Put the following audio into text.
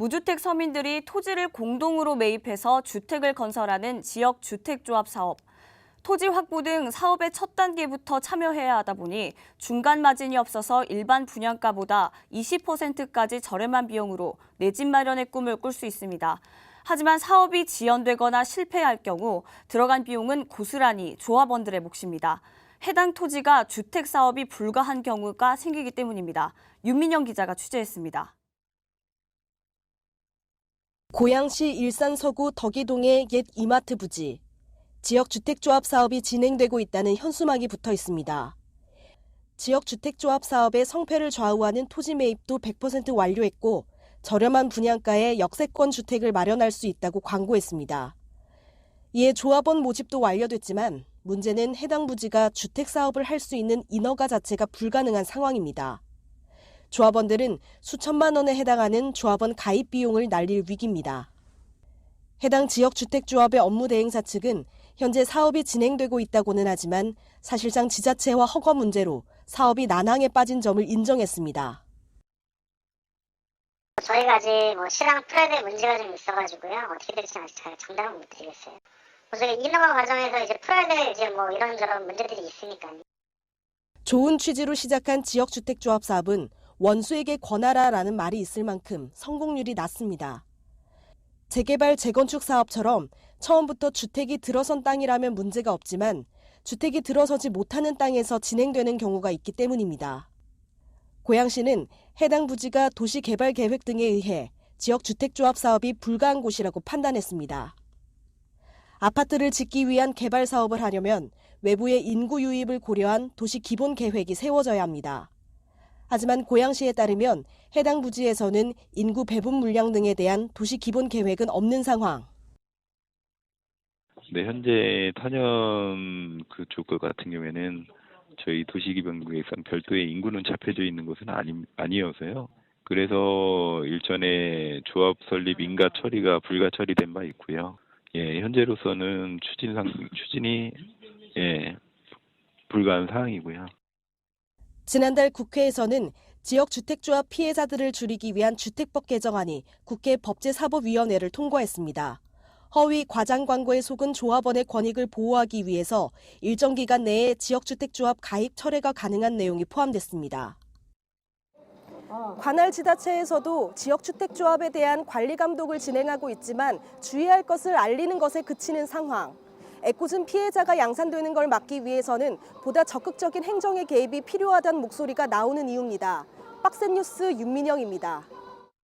무주택 서민들이 토지를 공동으로 매입해서 주택을 건설하는 지역 주택조합 사업. 토지 확보 등 사업의 첫 단계부터 참여해야 하다 보니 중간 마진이 없어서 일반 분양가보다 20%까지 저렴한 비용으로 내 집 마련의 꿈을 꿀 수 있습니다. 하지만 사업이 지연되거나 실패할 경우 들어간 비용은 고스란히 조합원들의 몫입니다. 해당 토지가 주택 사업이 불가한 경우가 생기기 때문입니다. 윤민영 기자가 취재했습니다. 고양시 일산 서구 덕이동의 옛 이마트 부지. 지역 주택조합 사업이 진행되고 있다는 현수막이 붙어 있습니다. 지역 주택조합 사업의 성패를 좌우하는 토지 매입도 100% 완료했고 저렴한 분양가에 역세권 주택을 마련할 수 있다고 광고했습니다. 이에 조합원 모집도 완료됐지만 문제는 해당 부지가 주택 사업을 할 수 있는 인허가 자체가 불가능한 상황입니다. 조합원들은 수천만 원에 해당하는 조합원 가입 비용을 날릴 위기입니다. 해당 지역 주택조합의 업무 대행사 측은 현재 사업이 진행되고 있다고는 하지만 사실상 지자체와 허가 문제로 사업이 난항에 빠진 점을 인정했습니다. 저희가 아직 뭐 시랑 풀어야 될 문제가 좀 있어가지고요. 어떻게 될지 아직 잘 장담은 못 드리겠어요. 그래서 인허가 과정에서 이제 풀어야 될 이제 뭐 이런저런 문제들이 있으니까요. 좋은 취지로 시작한 지역주택조합 사업은 원수에게 권하라라는 말이 있을 만큼 성공률이 낮습니다. 재개발, 재건축 사업처럼 처음부터 주택이 들어선 땅이라면 문제가 없지만 주택이 들어서지 못하는 땅에서 진행되는 경우가 있기 때문입니다. 고양시는 해당 부지가 도시개발 계획 등에 의해 지역 주택조합 사업이 불가한 곳이라고 판단했습니다. 아파트를 짓기 위한 개발 사업을 하려면 외부의 인구 유입을 고려한 도시 기본 계획이 세워져야 합니다. 하지만 고양시에 따르면 해당 부지에서는 인구 배분 물량 등에 대한 도시 기본 계획은 없는 상황. 네, 현재 탄현 그쪽 것 같은 경우에는 저희 도시기본계획상 별도의 인구는 잡혀져 있는 것은 아니, 아니어서요. 그래서 일전에 조합 설립 인가 처리가 불가 처리된 바 있고요. 예, 현재로서는 추진 상 추진이 예, 불가한 사항이고요. 지난달 국회에서는 지역주택조합 피해자들을 줄이기 위한 주택법 개정안이 국회 법제사법위원회를 통과했습니다. 허위 과장 광고에 속은 조합원의 권익을 보호하기 위해서 일정 기간 내에 지역주택조합 가입 철회가 가능한 내용이 포함됐습니다. 관할 지자체에서도 지역주택조합에 대한 관리 감독을 진행하고 있지만 주의할 것을 알리는 것에 그치는 상황. 애꿎은 피해자가 양산되는 걸 막기 위해서는 보다 적극적인 행정의 개입이 필요하다는 목소리가 나오는 이유입니다. 박센 뉴스 윤민영입니다.